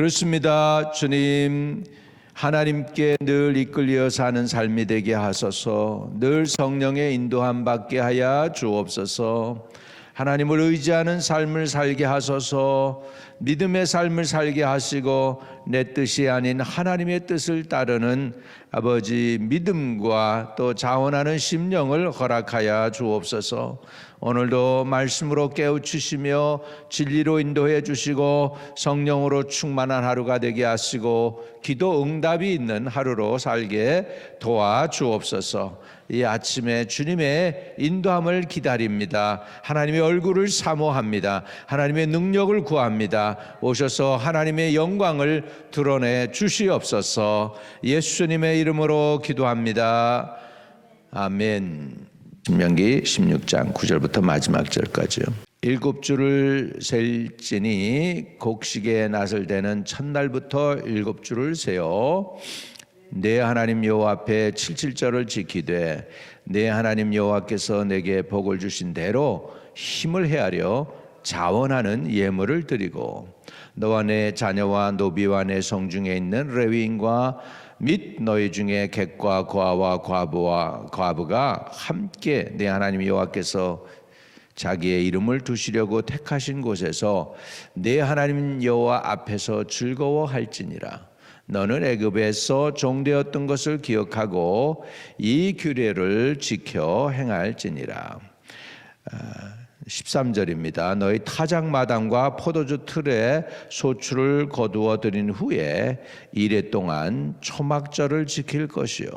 그렇습니다. 주님, 하나님께 늘 이끌려 사는 삶이 되게 하소서, 늘 성령의 인도함 받게 하여 주옵소서, 하나님을 의지하는 삶을 살게 하소서, 믿음의 삶을 살게 하시고, 내 뜻이 아닌 하나님의 뜻을 따르는 아버지 믿음과 또 자원하는 심령을 허락하여 주옵소서, 오늘도 말씀으로 깨우치시며 진리로 인도해 주시고 성령으로 충만한 하루가 되게 하시고 기도 응답이 있는 하루로 살게 도와 주옵소서. 이 아침에 주님의 인도함을 기다립니다. 하나님의 얼굴을 사모합니다. 하나님의 능력을 구합니다. 오셔서 하나님의 영광을 드러내 주시옵소서. 예수님의 이름으로 기도합니다. 아멘. 신명기 16장 9절부터 마지막 절까지요. 일곱 줄을 셀지니 곡식의 낫을 대는 첫날부터 일곱 줄을 세어 내 하나님 여호와 앞에 칠칠절을 지키되 내 하나님 여호와께서 내게 복을 주신 대로 힘을 헤아려 자원하는 예물을 드리고 너와 내 자녀와 노비와 내 성중에 있는 레위인과 및 너희 중에 객과 고아와 과부와 과부가 함께 내 하나님 여호와께서 자기의 이름을 두시려고 택하신 곳에서 내 하나님 여호와 앞에서 즐거워할지니라. 너는 애굽에서 종되었던 것을 기억하고 이 규례를 지켜 행할지니라 13절입니다. 너희 타작마당과 포도주 틀에 소출을 거두어 드린 후에 이래 동안 초막절을 지킬 것이요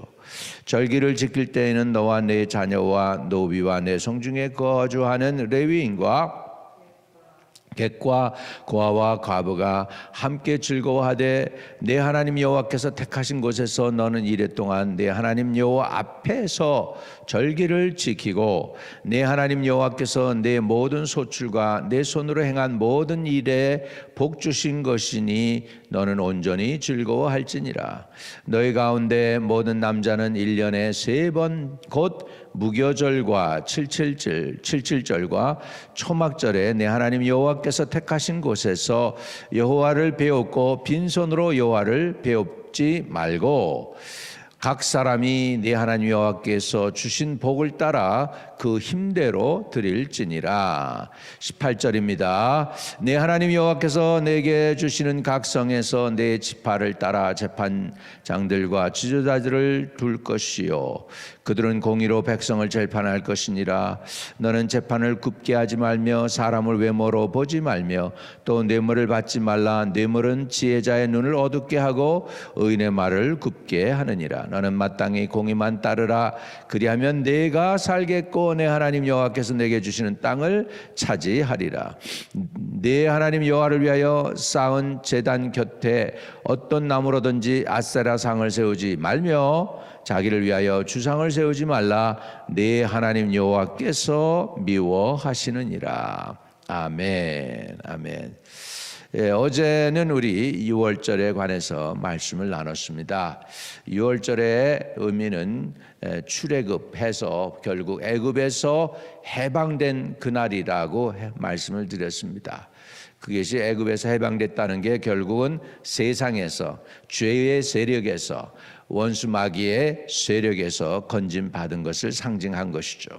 절기를 지킬 때에는 너와 내 자녀와 노비와 내 성중에 거주하는 레위인과 객과 고아와 과부가 함께 즐거워하되 내 하나님 여호와께서 택하신 곳에서 너는 이래 동안 내 하나님 여호와 앞에서 절기를 지키고 내 하나님 여호와께서 내 모든 소출과 내 손으로 행한 모든 일에 복 주신 것이니 너는 온전히 즐거워할지니라. 너희 가운데 모든 남자는 1년에 세 번 곧 무교절과 칠칠절 칠칠절과 초막절에 내 하나님 여호와께서 택하신 곳에서 여호와를 배웠고 빈손으로 여호와를 배웁지 말고 각 사람이 네 하나님 여호와께서 주신 복을 따라 그 힘대로 드릴지니라. 18절입니다. 내 하나님 여호와께서 내게 주시는 각 성에서 내 지파를 따라 재판장들과 지도자들을 둘 것이요 그들은 공의로 백성을 재판할 것이니라. 너는 재판을 굽게 하지 말며 사람을 외모로 보지 말며 또 뇌물을 받지 말라. 뇌물은 지혜자의 눈을 어둡게 하고 의인의 말을 굽게 하느니라. 너는 마땅히 공의만 따르라. 그리하면 내가 살겠고 내 하나님 여호와께서 내게 주시는 땅을 차지하리라. 내 하나님 여호와를 위하여 쌓은 제단 곁에 어떤 나무로든지 아세라 상을 세우지 말며 자기를 위하여 주상을 세우지 말라. 내 하나님 여호와께서 미워하시느니라. 아멘. 아멘. 예, 어제는 우리 6월절에 관해서 말씀을 나눴습니다. 6월절의 의미는 에, 출애굽해서 결국 애굽에서 해방된 그날이라고 해- 말씀을 드렸습니다. 그것이 애굽에서 해방됐다는 게 결국은 세상에서 죄의 세력에서 원수 마귀의 세력에서 건진 받은 것을 상징한 것이죠.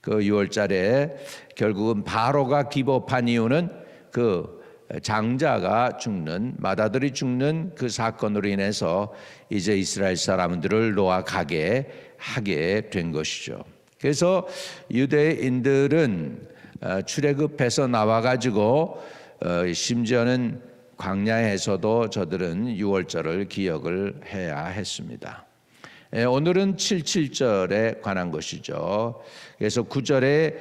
그 6월절에 결국은 바로가 기법한 이유는 그 장자가 죽는 마다들이 죽는 그 사건으로 인해서 이제 이스라엘 사람들을 놓아가게 하게 된 것이죠. 그래서 유대인들은 어, 출애굽해서 나와 가지고 어, 심지어는 광야에서도 저들은 유월절을 기억을 해야 했습니다. 예, 오늘은 77절에 관한 것이죠. 그래서 9절에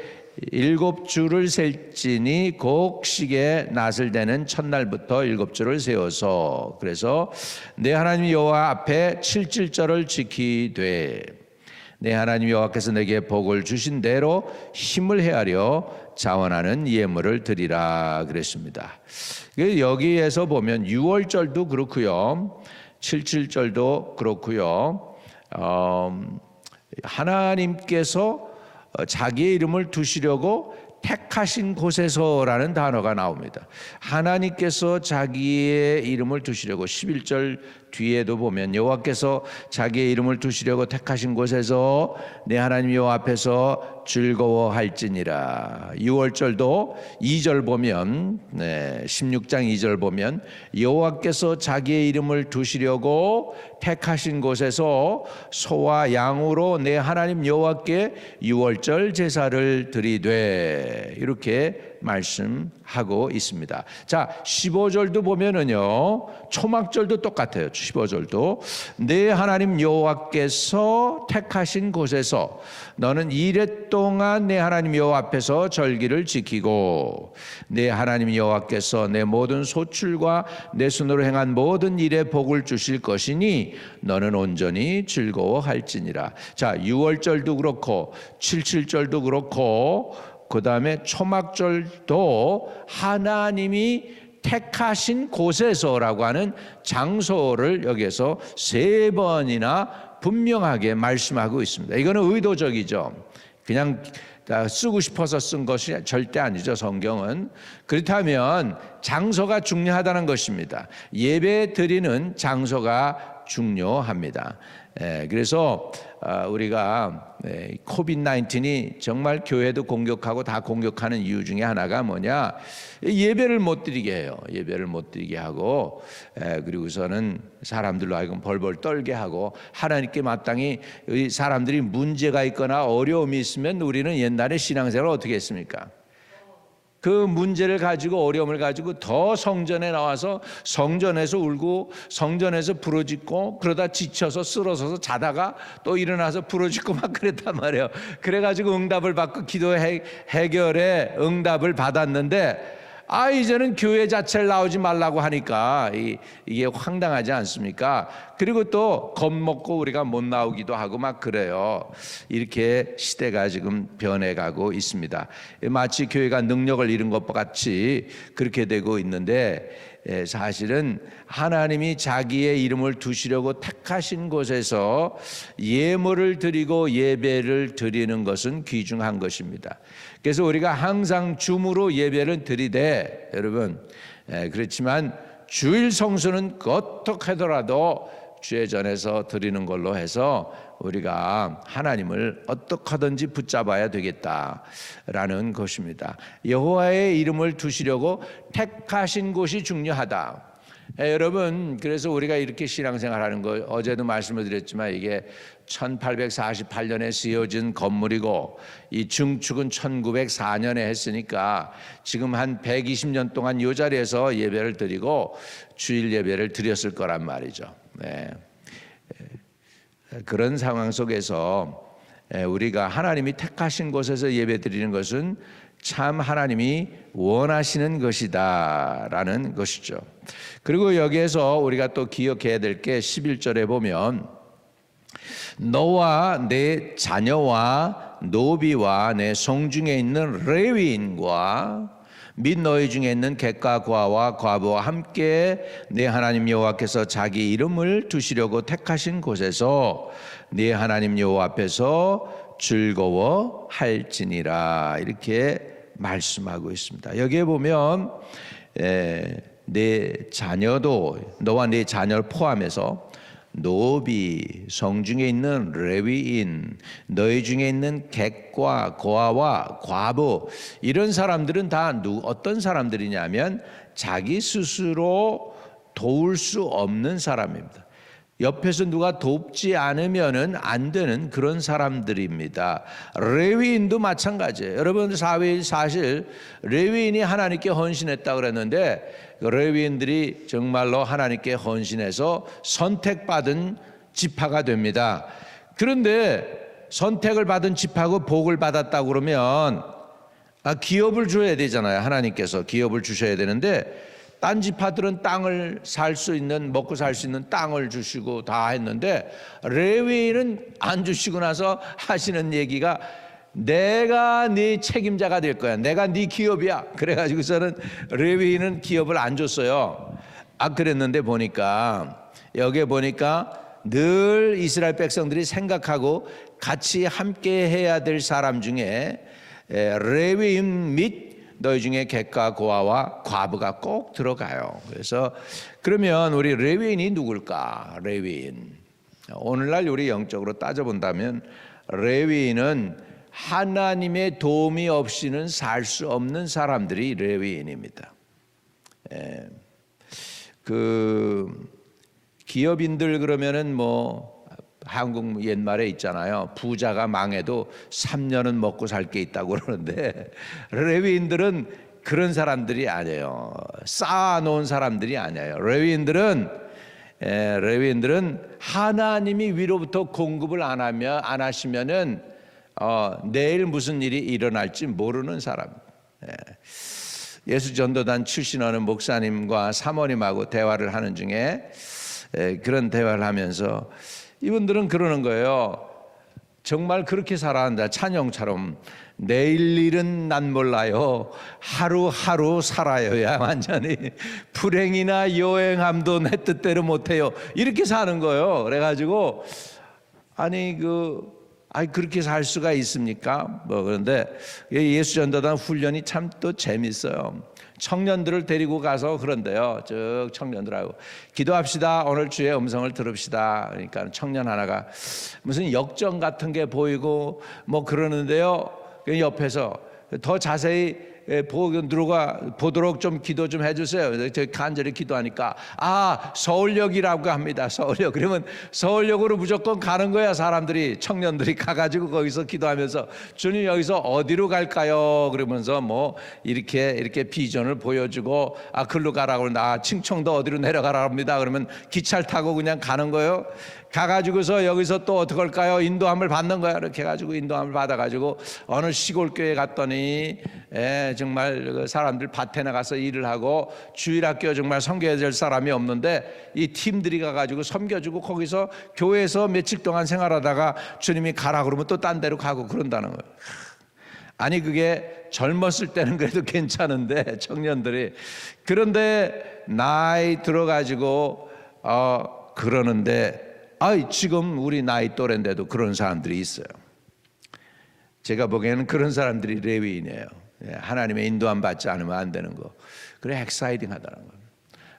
일곱 줄을 셀지니 곡식에 낫을 대는 첫날부터 일곱 줄을 세워서 그래서 내 하나님 여호와 앞에 칠칠절을 지키되 내 하나님 여호와께서 내게 복을 주신 대로 힘을 헤아려 자원하는 예물을 드리라 그랬습니다. 그 여기에서 보면 6월절도 그렇고요. 77절도 그렇고요. 어, 하나님께서 자기의 이름을 두시려고 택하신 곳에서라는 단어가 나옵니다. 하나님께서 자기의 이름을 두시려고 11절 뒤에도 보면 여호와께서 자기의 이름을 두시려고 택하신 곳에서 내 하나님 여호와 앞에서 즐거워할지니라. 6월절도 2절 보면 네, 16장 2절 보면 여호와께서 자기의 이름을 두시려고 택하신 곳에서 소와 양으로 내 하나님 여호와께 6월절 제사를 드리되 이렇게 말씀하고 있습니다. 자, 15절도 보면은요. 초막절도 똑같아요. 15절도 내 하나님 여호와께서 택하신 곳에서 너는 이래 동안 내 하나님 여호와 앞에서 절기를 지키고 내 하나님 여호와께서 내 모든 소출과 내 손으로 행한 모든 일에 복을 주실 것이니 너는 온전히 즐거워할지니라. 자, 6월절도 그렇고 77절도 그렇고 그 다음에 초막절도 하나님이 택하신 곳에서라고 하는 장소를 여기서 세 번이나 분명하게 말씀하고 있습니다. 이거는 의도적이죠. 그냥 다 쓰고 싶어서 쓴 것이 절대 아니죠. 성경은 그렇다면 장소가 중요하다는 것입니다. 예배 드리는 장소가 중요합니다. 예, 그래서 아, 우리가 예, 코비드 19이 정말 교회도 공격하고 다 공격하는 이유 중에 하나가 뭐냐 예배를 못 드리게 해요. 예배를 못 드리게 하고 예, 그리고서는 사람들로 하여금 벌벌 떨게 하고 하나님께 마땅히 이 사람들이 문제가 있거나 어려움이 있으면 우리는 옛날에 신앙생활을 어떻게 했습니까? 그 문제를 가지고 어려움을 가지고 더 성전에 나와서 성전에서 울고 성전에서 부러짓고 그러다 지쳐서 쓰러져서 자다가 또 일어나서 부러짓고 막 그랬단 말이에요. 그래가지고 응답을 받고 기도 해, 해결에 응답을 받았는데 아 이제는 교회 자체를 나오지 말라고 하니까 이, 이게 황당하지 않습니까? 그리고 또 겁먹고 우리가 못 나오기도 하고 막 그래요. 이렇게 시대가 지금 변해가고 있습니다. 마치 교회가 능력을 잃은 것과 같이 그렇게 되고 있는데 예, 사실은 하나님이 자기의 이름을 두시려고 택하신 곳에서 예물을 드리고 예배를 드리는 것은 귀중한 것입니다. 그래서 우리가 항상 줌으로 예배를 드리되 여러분 예, 그렇지만 주일 성수는 어떻게 하더라도 주의 전에서 드리는 걸로 해서 우리가 하나님을 어떻게 하든지 붙잡아야 되겠다라는 것입니다. 여호와의 이름을 두시려고 택하신 곳이 중요하다. 예, 여러분 그래서 우리가 이렇게 신앙생활하는 거 어제도 말씀을 드렸지만 이게 1848년에 세워진 건물이고 이 중축은 1904년에 했으니까 지금 한 120년 동안 이 자리에서 예배를 드리고 주일 예배를 드렸을 거란 말이죠. 네. 그런 상황 속에서 우리가 하나님이 택하신 곳에서 예배 드리는 것은 참 하나님이 원하시는 것이다라는 것이죠. 그리고 여기에서 우리가 또 기억해야 될 게 11절에 보면 너와 내 자녀와 노비와 내 성중에 있는 레위인과 및 너희 중에 있는 객과 과와 과부와 함께 내 하나님 여호와께서 자기 이름을 두시려고 택하신 곳에서 내 하나님 여호와 앞에서 즐거워 할지니라 이렇게 말씀하고 있습니다. 여기에 보면 에, 내 자녀도 너와 내 자녀를 포함해서 노비, 성 중에 있는 레위인, 너희 중에 있는 객과 고아와 과부 이런 사람들은 다 누, 어떤 사람들이냐면 자기 스스로 도울 수 없는 사람입니다. 옆에서 누가 돕지 않으면은 안 되는 그런 사람들입니다. 레위인도 마찬가지예요. 여러분 사회 사실 레위인이 하나님께 헌신했다 그랬는데 그 레위인들이 정말로 하나님께 헌신해서 선택받은 지파가 됩니다. 그런데 선택을 받은 지파고 복을 받았다 그러면 아, 기업을 줘야 되잖아요. 하나님께서 기업을 주셔야 되는데 딴 지파들은 땅을 살 수 있는 먹고 살 수 있는 땅을 주시고 다 했는데 레위인은 안 주시고 나서 하시는 얘기가 내가 네 책임자가 될 거야. 내가 네 기업이야. 그래가지고서는 레위인은 기업을 안 줬어요. 아 그랬는데 보니까 여기에 보니까 늘 이스라엘 백성들이 생각하고 같이 함께 해야 될 사람 중에 에, 레위인 및 너희 중에 객과 고아와 과부가 꼭 들어가요. 그래서 그러면 우리 레위인이 누굴까? 레위인. 오늘날 우리 영적으로 따져본다면 레위인은 하나님의 도움이 없이는 살 수 없는 사람들이 레위인입니다. 예. 그 기업인들 그러면은 뭐 한국 옛말에 있잖아요. 부자가 망해도 3년은 먹고 살 게 있다고 그러는데 레위인들은 그런 사람들이 아니에요. 쌓아놓은 사람들이 아니에요. 레위인들은 에, 레위인들은 하나님이 위로부터 공급을 안 하면 안 하시면은 어, 내일 무슨 일이 일어날지 모르는 사람. 예. 예수 전도단 출신하는 목사님과 사모님하고 대화를 하는 중에 에, 그런 대화를 하면서 이분들은 그러는 거예요. 정말 그렇게 살아간다. 찬영처럼 내일 일은 난 몰라요. 하루하루 살아요야 완전히 불행이나 여행함도 내 뜻대로 못해요. 이렇게 사는 거예요. 그래가지고 아니 그 아니 그렇게 살 수가 있습니까? 뭐 그런데 예수 전도단 훈련이 참 또 재밌어요. 청년들을 데리고 가서 그런데요. 쭉 청년들하고 기도합시다. 오늘 주의 음성을 들읍시다. 그러니까 청년 하나가 무슨 역정 같은 게 보이고 뭐 그러는데요. 그 옆에서 더 자세히 예, 보고 누가 보도록 좀 기도 좀 해주세요. 저희 간절히 기도하니까 아 서울역이라고 합니다. 서울역 그러면 서울역으로 무조건 가는 거야 사람들이 청년들이 가가지고 거기서 기도하면서 주님 여기서 어디로 갈까요? 그러면서 뭐 이렇게 이렇게 비전을 보여주고 아 글로 가라고 그러는데 아 칭청도 어디로 내려가라 합니다. 그러면 기차를 타고 그냥 가는 거예요. 가가지고서 여기서 또 어떻게 할까요? 인도함을 받는 거야. 이렇게 해가지고 인도함을 받아가지고 어느 시골 교회 갔더니 예, 정말 그 사람들 밭에 나가서 일을 하고 주일학교 정말 섬겨야 될 사람이 없는데 이 팀들이 가가지고 섬겨주고 거기서 교회에서 며칠 동안 생활하다가 주님이 가라 그러면 또 딴 데로 가고 그런다는 거예요. 아니 그게 젊었을 때는 그래도 괜찮은데 청년들이 그런데 나이 들어가지고 어 그러는데 아 지금 우리 나이 또래인데도 그런 사람들이 있어요. 제가 보기에는 그런 사람들이 레위인이에요. 예, 하나님의 인도함 받지 않으면 안 되는 거. 그래 엑사이딩 하다는 거.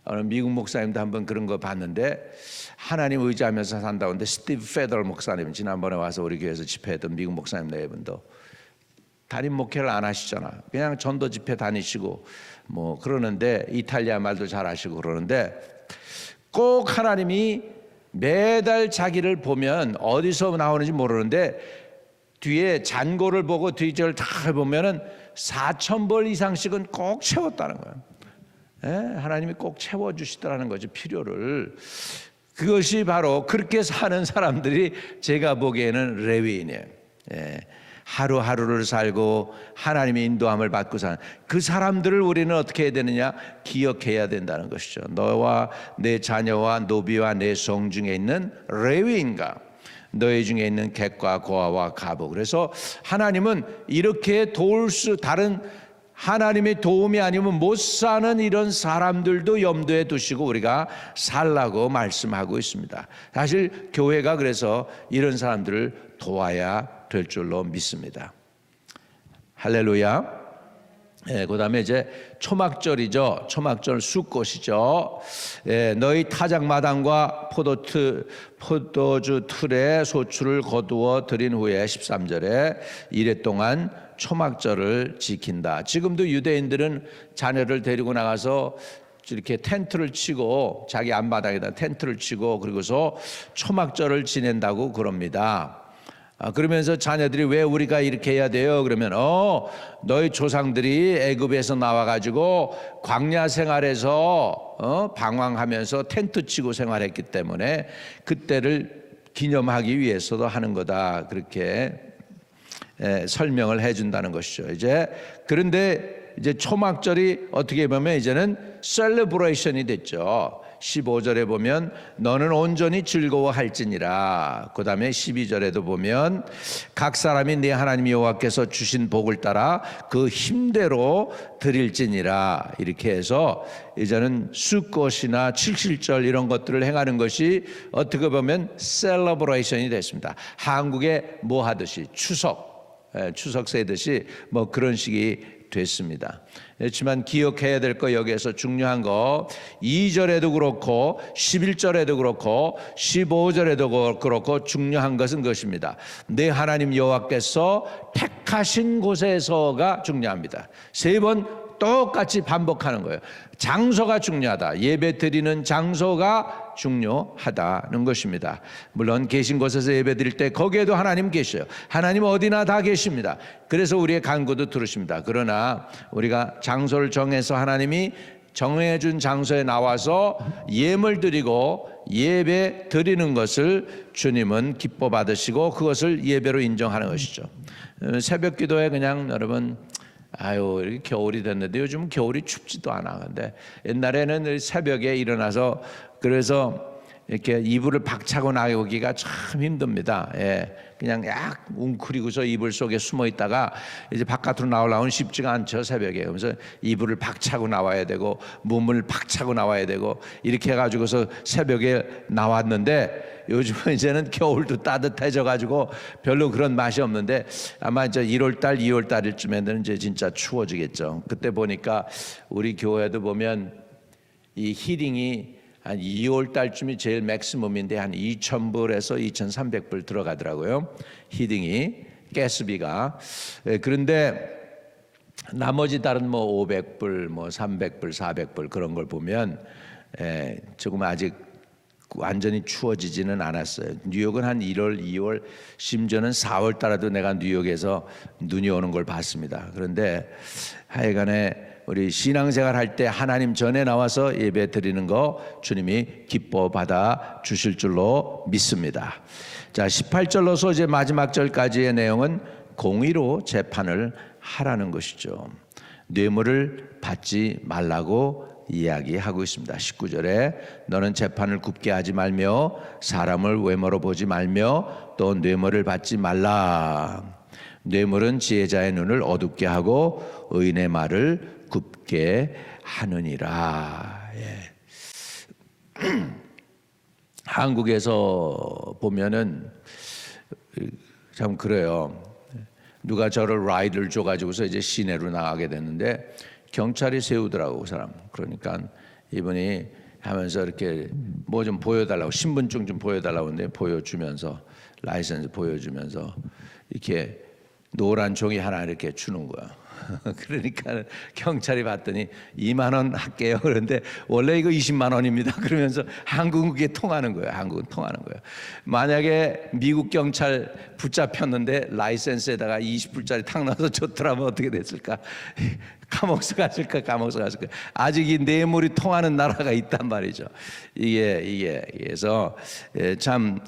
어느 미국 목사님도 한번 그런 거 봤는데 하나님 의지하면서 산다는데 스티브 페더 목사님 지난번에 와서 우리 교회에서 집회했던 미국 목사님 네 분도 담임 목회를 안 하시잖아. 그냥 전도 집회 다니시고 뭐 그러는데 이탈리아 말도 잘 하시고 그러는데 꼭 하나님이 매달 자기를 보면 어디서 나오는지 모르는데 뒤에 잔고를 보고 뒤절 다 보면은 4천 벌 이상씩은 꼭 채웠다는 거예요. 예? 하나님이 꼭 채워 주시더라는 거죠 필요를. 그것이 바로 그렇게 사는 사람들이 제가 보기에는 레위인이에요. 예. 하루하루를 살고 하나님의 인도함을 받고 사는 그 사람들을 우리는 어떻게 해야 되느냐 기억해야 된다는 것이죠. 너와 내 자녀와 노비와 내 성 중에 있는 레위인가 너희 중에 있는 객과 고아와 가부. 그래서 하나님은 이렇게 도울 수 다른 하나님의 도움이 아니면 못 사는 이런 사람들도 염두에 두시고 우리가 살라고 말씀하고 있습니다. 사실 교회가 그래서 이런 사람들을 도와야 될 줄로 믿습니다. 할렐루야. 예, 그 다음에 이제 초막절이죠. 초막절 숫꽃이죠. 예, 너희 타작마당과 포도트 포도주 틀에 소출을 거두어 드린 후에 13절에 이래 동안 초막절을 지킨다. 지금도 유대인들은 자녀를 데리고 나가서 이렇게 텐트를 치고 자기 안바닥에다 텐트를 치고 그리고서 초막절을 지낸다고 그럽니다. 아, 그러면서 자녀들이 왜 우리가 이렇게 해야 돼요? 그러면 어 너희 조상들이 애굽에서 나와가지고 광야 생활에서 어, 방황하면서 텐트 치고 생활했기 때문에 그때를 기념하기 위해서도 하는 거다 그렇게 에, 설명을 해준다는 것이죠. 이제 그런데 이제 초막절이 어떻게 보면 이제는 셀레브레이션이 됐죠. 15절에 보면 너는 온전히 즐거워할지니라. 그다음에 12절에도 보면 각 사람이 네 하나님 여호와께서 주신 복을 따라 그 힘대로 드릴지니라. 이렇게 해서 이제는 수꽃이나 칠칠절 이런 것들을 행하는 것이 어떻게 보면 셀러브레이션이 됐습니다. 한국에 뭐 하듯이 추석 예, 추석 세듯이 뭐 그런 식이 됐습니다. 그렇지만 기억해야 될 거 여기에서 중요한 거 2절에도 그렇고 11절에도 그렇고 15절에도 그렇고 중요한 것은 것입니다. 내 하나님 여호와께서 택하신 곳에서가 중요합니다. 세번 똑같이 반복하는 거예요. 장소가 중요하다. 예배 드리는 장소가 중요하다는 것입니다. 물론 계신 곳에서 예배 드릴 때 거기에도 하나님 계셔요. 하나님 어디나 다 계십니다. 그래서 우리의 간구도 들으십니다. 그러나 우리가 장소를 정해서 하나님이 정해준 장소에 나와서 예물 드리고 예배 드리는 것을 주님은 기뻐 받으시고 그것을 예배로 인정하는 것이죠. 어, 새벽 기도에 그냥 여러분 아유 겨울이 됐는데 요즘 겨울이 춥지도 않아. 근데 옛날에는 새벽에 일어나서 그래서 이렇게 이불을 박차고 나오기가 참 힘듭니다. 예. 그냥 약 웅크리고서 이불 속에 숨어 있다가 이제 바깥으로 나오려면 쉽지가 않죠 새벽에 그래서 이불을 박차고 나와야 되고 몸을 박차고 나와야 되고 이렇게 해가지고서 새벽에 나왔는데 요즘은 이제는 겨울도 따뜻해져 가지고 별로 그런 맛이 없는데 아마 이제 1월 달, 2월 달쯤에는 이제 진짜 추워지겠죠. 그때 보니까 우리 교회도 보면 이 히링이 한 2월 달쯤이 제일 맥시멈인데 한 2,000불에서 2,300불 들어가더라고요. 히딩이 가스비가 예, 그런데 나머지 다른 뭐 500불, 뭐 300불, 400불 그런 걸 보면 에, 조금 아직 완전히 추워지지는 않았어요. 뉴욕은 한 1월, 2월, 심지어는 4월 달에도 내가 뉴욕에서 눈이 오는 걸 봤습니다. 그런데 하여간에 우리 신앙생활 할 때 하나님 전에 나와서 예배 드리는 거 주님이 기뻐 받아 주실 줄로 믿습니다. 자, 18절로서 이제 마지막 절까지의 내용은 공의로 재판을 하라는 것이죠. 뇌물을 받지 말라고 이야기하고 있습니다. 19절에 너는 재판을 굽게 하지 말며 사람을 외모로 보지 말며 또 뇌물을 받지 말라. 뇌물은 지혜자의 눈을 어둡게 하고 의인의 말을 굽게 하느니라. 예. 한국에서 보면은 참 그래요. 누가 저를 라이드를 줘가지고서 이제 시내로 나가게 됐는데 경찰이 세우더라고 그 사람. 그러니까 이분이 하면서 이렇게 뭐 좀 보여달라고 신분증 좀 보여달라고 하는데 보여주면서 라이센스 보여주면서 이렇게 노란 종이 하나 이렇게 주는 거야. 그러니까 경찰이 봤더니 2만 원 할게요. 그런데 원래 이거 20만 원입니다. 그러면서 한국에 통하는 거예요. 한국은 통하는 거예요. 만약에 미국 경찰 붙잡혔는데 라이센스에다가 20불짜리 탁 넣어서 줬더라면 어떻게 됐을까? 감옥서 갔을까? 감옥서 갔을까? 아직 이 뇌물이 통하는 나라가 있단 말이죠. 이게 이게 그래서 예, 참.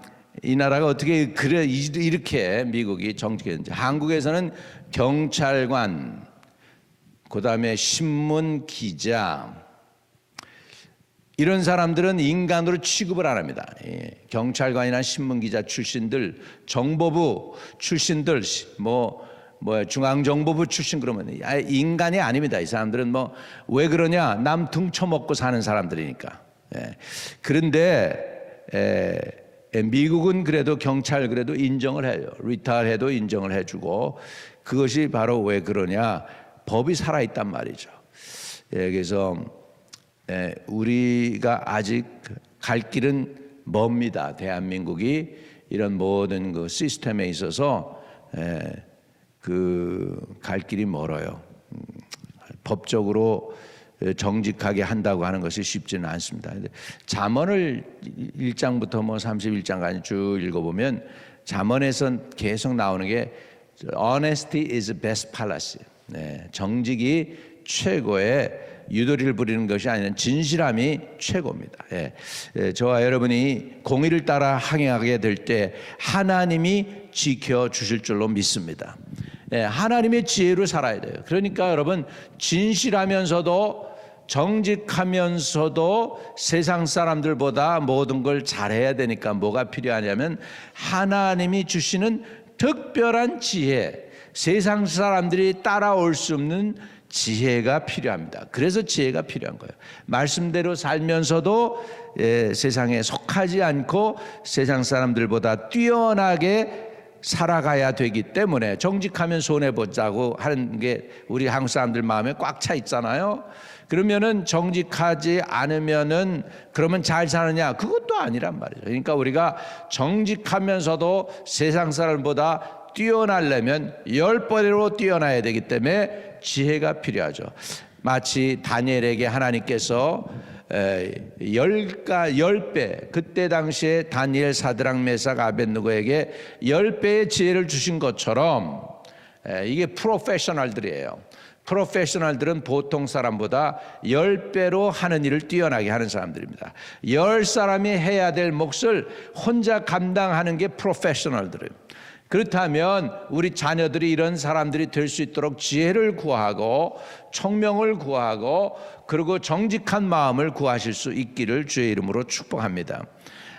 이 나라가 어떻게 그래 이렇게 미국이 정치했는지 한국에서는 경찰관 그다음에 신문 기자 이런 사람들은 인간으로 취급을 안 합니다. 예, 경찰관이나 신문 기자 출신들, 정보부 출신들, 뭐, 뭐 중앙정보부 출신 그러면 아, 인간이 아닙니다. 이 사람들은 뭐 왜 그러냐? 남 등쳐먹고 사는 사람들이니까. 예, 그런데 미국은 그래도 경찰 그래도 인정을 해요. 리타해도 인정을 해주고 그것이 바로 왜 그러냐? 법이 살아 있단 말이죠. 예, 그래서 예, 우리가 아직 갈 길은 멉니다. 대한민국이 이런 모든 그 시스템에 있어서 예, 그갈 길이 멀어요. 음, 법적으로 정직하게 한다고 하는 것이 쉽지는 않습니다. 잠언을 1장부터 뭐 31장까지 쭉 읽어보면 잠언에선 계속 나오는 게 honesty is best policy. 네, 정직이 최고의 유도리를 부리는 것이 아니라 진실함이 최고입니다. 예, 예, 저와 여러분이 공의를 따라 항해하게 될 때 하나님이 지켜 주실 줄로 믿습니다. 예, 하나님의 지혜로 살아야 돼요. 그러니까 여러분 진실하면서도 정직하면서도 세상 사람들보다 모든 걸 잘해야 되니까 뭐가 필요하냐면 하나님이 주시는 특별한 지혜, 세상 사람들이 따라올 수 없는 지혜가 필요합니다. 그래서 지혜가 필요한 거예요. 말씀대로 살면서도 예, 세상에 속하지 않고 세상 사람들보다 뛰어나게 살아가야 되기 때문에 정직하면 손해 보자고 하는 게 우리 한국 사람들 마음에 꽉 차 있잖아요. 그러면은 정직하지 않으면은 그러면 잘 사느냐? 그것도 아니란 말이죠. 그러니까 우리가 정직하면서도 세상 사람보다 뛰어나려면 열 번으로 뛰어나야 되기 때문에 지혜가 필요하죠. 마치 다니엘에게 하나님께서 에, 열가 열배 그때 당시에 다니엘 사드랑 메삭 아벤누고에게 열 배의 지혜를 주신 것처럼 에, 이게 프로페셔널들이에요. 프로페셔널들은 보통 사람보다 열 배로 하는 일을 뛰어나게 하는 사람들입니다. 열 사람이 해야 될 몫을 혼자 감당하는 게 프로페셔널들이에요. 그렇다면 우리 자녀들이 이런 사람들이 될 수 있도록 지혜를 구하고 총명을 구하고 그리고 정직한 마음을 구하실 수 있기를 주의 이름으로 축복합니다.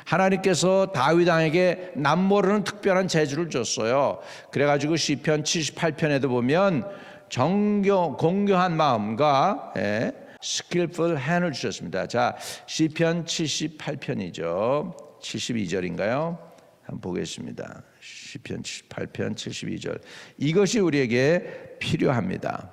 하나님께서 다윗 왕에게 남모르는 특별한 재주를 줬어요. 그래 가지고 시편 78편에도 보면 정교 공교한 마음과 예, 스킬풀 핸을 주셨습니다. 자 시편 78편이죠. 72절인가요? 한번 보겠습니다. 시편 78편 72절. 이것이 우리에게 필요합니다.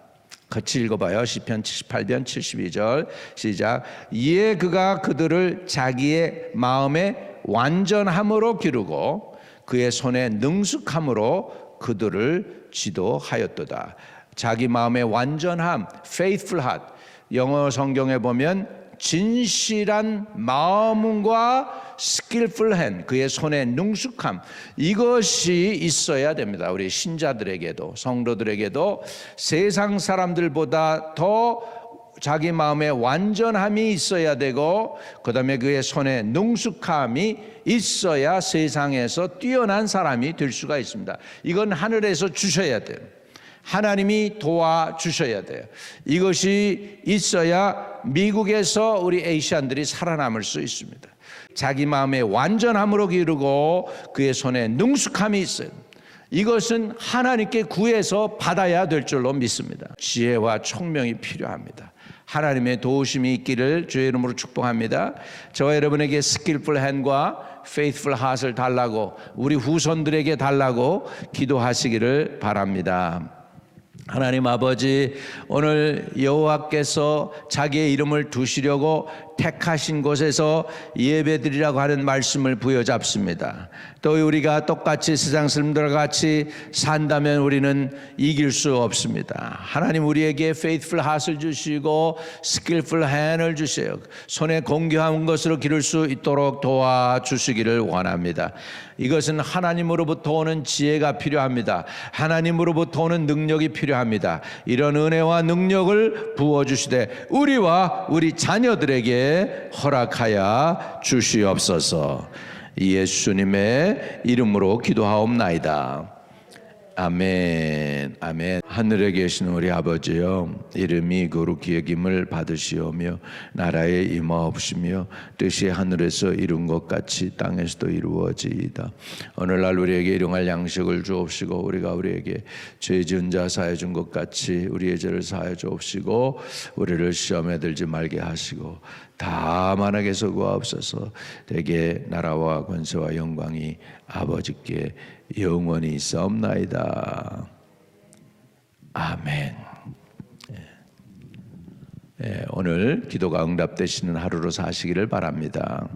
같이 읽어봐요. 시편 78편 72절 시작. 이에 그가 그들을 자기의 마음에 완전함으로 기르고 그의 손에 능숙함으로 그들을 지도하였도다. 자기 마음의 완전함, faithful heart. 영어 성경에 보면 진실한 마음과 skillful hand, 그의 손의 능숙함 이것이 있어야 됩니다. 우리 신자들에게도 성도들에게도 세상 사람들보다 더 자기 마음에 완전함이 있어야 되고 그다음에 그의 손에 능숙함이 있어야 세상에서 뛰어난 사람이 될 수가 있습니다. 이건 하늘에서 주셔야 돼요. 하나님이 도와주셔야 돼요. 이것이 있어야 미국에서 우리 에이시안들이 살아남을 수 있습니다. 자기 마음의 완전함으로 기르고 그의 손에 능숙함이 있어요. 이것은 하나님께 구해서 받아야 될 줄로 믿습니다. 지혜와 총명이 필요합니다. 하나님의 도우심이 있기를 주의 이름으로 축복합니다. 저와 여러분에게 스킬풀 핸과 페이스풀 핫을 달라고 우리 후손들에게 달라고 기도하시기를 바랍니다. 하나님 아버지 오늘 여호와께서 자기의 이름을 두시려고 택하신 곳에서 예배드리라고 하는 말씀을 부여잡습니다. 또 우리가 똑같이 세상 사람들과 같이 산다면 우리는 이길 수 없습니다. 하나님 우리에게 faithful heart을 주시고 skillful hand을 주세요. 손에 공교한 것으로 기를 수 있도록 도와주시기를 원합니다. 이것은 하나님으로부터 오는 지혜가 필요합니다. 하나님으로부터 오는 능력이 필요합니다. 이런 은혜와 능력을 부어주시되 우리와 우리 자녀들에게 허락하여 주시옵소서 예수님의 이름으로 기도하옵나이다. 아멘, 아멘. 하늘에 계신 우리 아버지여, 이름이 거룩히 여김을 받으시오며, 나라에 임하옵시며, 뜻이 하늘에서 이룬 것 같이 땅에서도 이루어지이다. 오늘날 우리에게 일용할 양식을 주옵시고, 우리가 우리에게 죄 지은 자 사해 준 것 같이 우리의 죄를 사해 주옵시고, 우리를 시험에 들지 말게 하시고, 다만하게서 구하옵소서 대개 나라와 권세와 영광이 아버지께 영원히 있사옵나이다. 아멘. 예. 예, 오늘 기도가 응답되시는 하루로 사시기를 바랍니다